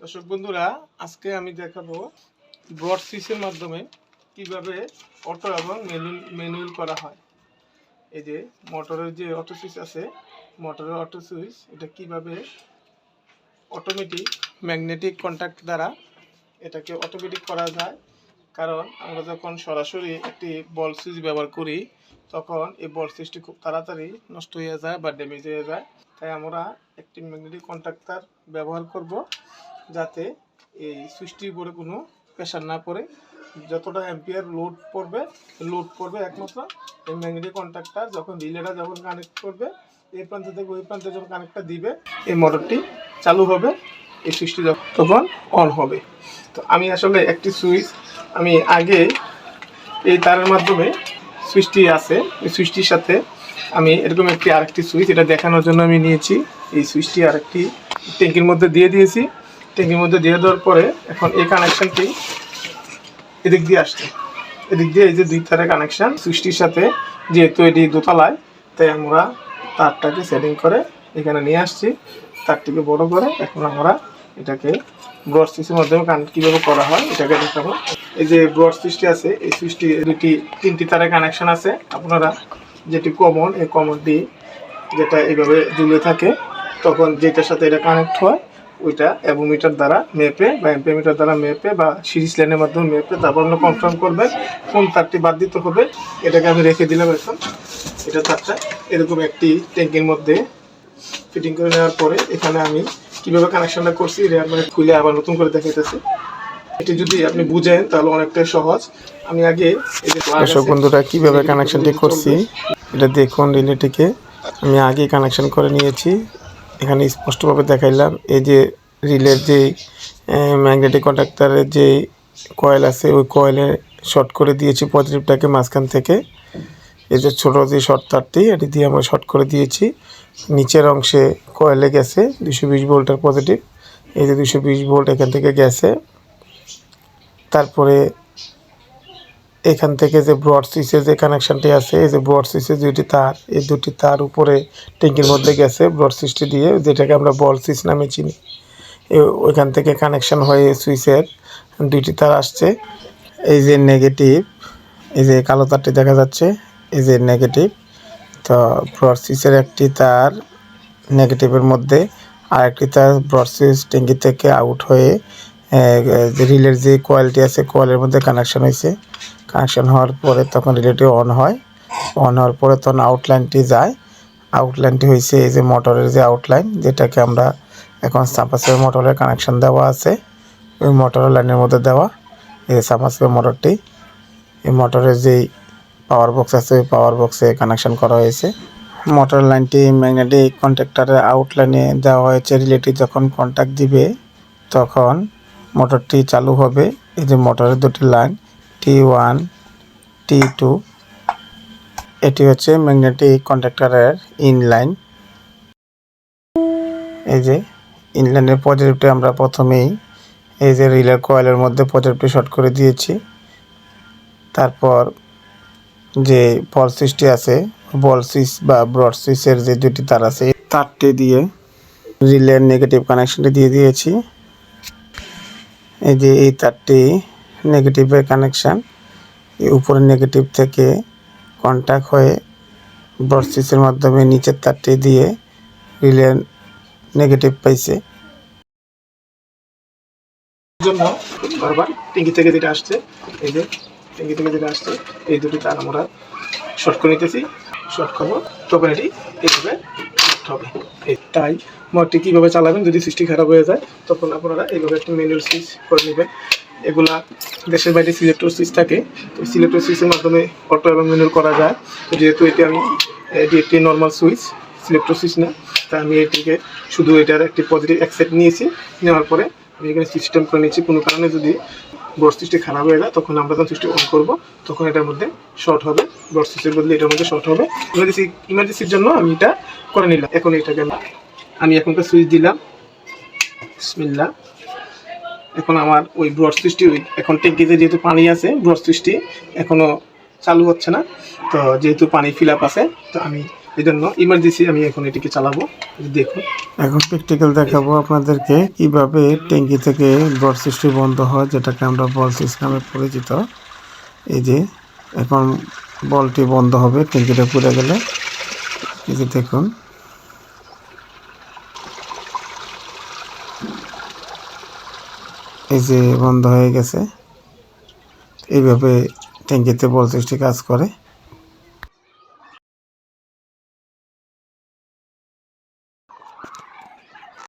দর্শক বন্ধুরা, আজকে আমি দেখাবো ব্রড সুইচের মাধ্যমে কীভাবে অটো এবং ম্যানুয়াল করা হয়। এই যে মোটরের যে অটো সুইচ আছে মোটরের অটো সুইচ এটা কীভাবে অটোমেটিক ম্যাগনেটিক কন্ট্যাক্ট দ্বারা এটাকে অটোমেটিক করা যায়। কারণ আমরা যখন সরাসরি একটি বল সুইচ ব্যবহার করি, তখন এই বল সুইচটি খুব তাড়াতাড়ি নষ্ট হয়ে যায় বা ড্যামেজ হয়ে যায়। তাই আমরা একটি ম্যাগনেটিক কন্ট্যাক্টার ব্যবহার করব। যাতে এই সুইচটির উপরে কোনো প্রেশার না পড়ে। যতটা অ্যাম্পিয়ার লোড পড়বে লোড পড়বে একমাত্র এই ম্যাগনেটিক কন্ট্যাক্টার যখন রিলেটা যখন কানেক্ট করবে, এই প্রান্ত থেকে ওই প্রান্তে যখন কানেক্টটা দিবে, এই মোটরটি চালু হবে, এই সুইচটি তখন অন হবে। তো আমি আসলে একটি সুইচ, আমি আগে এই তারের মাধ্যমে সুইচটি আছে, এই সুইচটির সাথে আমি এরকম একটি আরেকটি সুইচ, এটা দেখানোর জন্য আমি নিয়েছি। এই সুইচটি আরেকটি ট্যাঙ্কির মধ্যে দিয়ে দিয়েছি। ট্যাঙ্কির মধ্যে দিয়ে দেওয়ার পরে এখন এই কানেকশনটি এদিক দিয়ে আসছে। এদিক দিয়ে এই যে দুই তারের কানেকশন সুইচটির সাথে যেহেতু এটি দোতলায়, তাই আমরা তারটাকে সেটিং করে এখানে নিয়ে আসছি। তারটিকে বড় করে এখন আমরা এটাকে ব্রড সুইচের মাধ্যমে কানেক্ট কীভাবে করা হয় এটাকে দেখাবো। এই যে ব্রড সুইচটি আছে, এই সুইচটি দুটি, তিনটি তারের কানেকশন আছে। আপনারা যেটি কমন এই কমনটি যেটা এইভাবে ঝুলে থাকে, তখন যেটার সাথে এটা কানেক্ট হয় ওইটা অ্যাবোমিটার দ্বারা মেপে বা এম্পিমিটার দ্বারা মেপে বা সিরিজ লাইনের মাধ্যমে মেপে তারপর আপনি কনফার্ম করবেন কোন তারটি বাদ দিতে হবে এটাকে আমি রেখে দিলাম এখন। এটা তারটা এরকম একটি ট্যাঙ্কির মধ্যে ফিটিং করে নেওয়ার পরে এখানে আমি কীভাবে কানেকশনটা করছি রেয়ার মানে খুলে আবার নতুন করে দেখাইতেছি। এটি যদি আপনি বুঝেন তাহলে অনেকটাই সহজ। আমি আগে এই যে plug দর্শক বন্ধুরা কীভাবে কানেকশনটি করছি এটা দেখুন রিলেটিকে আমি আগে কানেকশন করে নিয়েছি। এখানে স্পষ্টভাবে দেখাইলাম, এই যে রিলের যে ম্যাগনেটিক কন্ট্রাক্টারের যে কয়েল আছে, ওই কয়েলে শর্ট করে দিয়েছি পজিটিভটাকে মাঝখান থেকে। এই যে ছোটো যে শর্ট তারটি, এটি দিয়ে আমরা শর্ট করে দিয়েছি। নিচের অংশে কয়েলে গেছে, দুশো বিশ ভোল্টের পজিটিভ এই যে দুশো বিশ ভোল্ট এখান থেকে গেছে। তারপরে এখান থেকে যে ব্রড সুইচের যে কানেকশনটি আছে, এই যে ব্রড সুইচের দুটি তার, এই দুটি তার উপরে ট্যাঙ্কির মধ্যে গেছে ব্রড সুইচটি দিয়ে, যেটাকে আমরা বল সুইচ নামে চিনি। ওইখান থেকে কানেকশন হয়ে সুইচের দুইটি তার আসছে। এই যে নেগেটিভ, এই যে কালো তারটি দেখা যাচ্ছে, এই যে নেগেটিভ। তো ব্রড সুইচের একটি তার নেগেটিভের মধ্যে আর একটি তার ব্রড সুইচ ট্যাঙ্কি থেকে আউট হয়ে রিলের যে কোয়ালিটি আছে, কোয়ালের মধ্যে কানেকশন হয়েছে। কানেকশন হওয়ার পরে তখন রিলেটি অন হয়। অন হওয়ার পরে তখন আউটলাইনটি যায়। আউটলাইনটি হয়েছে এই যে মোটরের যে আউটলাইন যেটাকে আমরা এখন সাপাসের মোটরের কানেকশন দেওয়া আছে। ওই মোটরের লাইনের মধ্যে দেওয়া, এই যে সাপাসের মোটরটি এই মোটরের যেই পাওয়ার বক্স আছে, ওই পাওয়ার বক্সে কানেকশন করা হয়েছে। মোটর লাইনটি ম্যাগনেটিক কন্ট্যাক্টারের আউটলাইনে দেওয়া হয়েছে। রিলেটিভ যখন কন্ট্যাক্ট দিবে, তখন মোটরটি চালু হবে। এই যে মোটরের দুটি line T one T two এটি হচ্ছে ম্যাগনেটিক কন্ট্যাক্টরের ইনলাইন এই যে ইনলাইনের পজিটিভটি আমরা প্রথমেই এই যে রিলের কয়েলের মধ্যে পজিটিভটি শর্ট করে দিয়েছি। তারপর যে বল সুইচটি আছে বল সুইচ বা ব্রড সুইচের যে দুটি তার আছে তারটি দিয়ে রিলের নেগেটিভ কানেকশনটি দিয়ে দিয়েছি। এই যে এই তারটি নেগেটিভের কানেকশান এই উপরের নেগেটিভ থেকে কন্ট্যাক্ট হয়ে ব্রড সুইচের মাধ্যমে নিচের তারটি দিয়ে রিলের নেগেটিভ পাইছে। জন্য বারবার ট্যাঙ্কি থেকে যেটা আসছে, এই যে ট্যাঙ্কি থেকে যেটা আসছে, এই দুটি তার আমরা শর্ট করে নিতেছি। শর্ট করব তখন এটি এইভাবে হবে। তাই মোটরটি কীভাবে চালাবেন, যদি সুইচটি খারাপ হয়ে যায়, তখন আপনারা এইভাবে একটা ম্যানুয়াল সুইচ করে নেবেন। এগুলা দেশের বাইরে সিলেক্টর সুইচ থাকে, তো সিলেক্টর সুইচের মাধ্যমে অটো এবং ম্যানুয়াল করা যায়। তো যেহেতু এটি আমি, এটি একটি নর্মাল সুইচ সিলেক্টর সুইচ না তাই আমি এটিকে শুধু এটার একটি পজিটিভ অ্যাকসেপ্ট নিয়েছি। নেওয়ার পরে আমি এখানে সিস্টেম করে নিয়েছি। কোনো কারণে যদি ব্রড সুইচটি খারাপ হয়ে যায়, তখন আমরা যখন সুইচটি অন করব, তখন এটার মধ্যে শর্ট হবে। ব্রড সুইচের বদলে এটার মধ্যে শর্ট হবে। ইমার্জেন্সি ইমার্জেন্সির জন্য আমি এটা করে নিলাম। এখন এটাকে আমি- আমি এখনকার সুইচ দিলাম। বিসমিল্লাহ। এখন আমার ওই ব্রড সুইচটি ওই এখন ট্যাঙ্কিতে যেহেতু পানি আছে ব্রড সুইচটি এখনও চালু হচ্ছে না। তো যেহেতু পানি ফিল আপ আছে, তো আমি এই জন্য ইমার্জেন্সি আমি এখন এটিকে চালাবো। দেখুন। এখন প্র্যাকটিক্যাল দেখাবো আপনাদেরকে কীভাবে ট্যাঙ্কি থেকে ব্রড সৃষ্টি বন্ধ হয়, যেটাকে আমরা বল নামে পরিচিত। এই যে এখন বলটি বন্ধ হবে, ট্যাঙ্কিটা পুড়ে গেলে। এই যে দেখুন। এই যে বন্ধ হয়ে গেছে। এইভাবে ট্যাঙ্কিতে বল সৃষ্টি কাজ করে।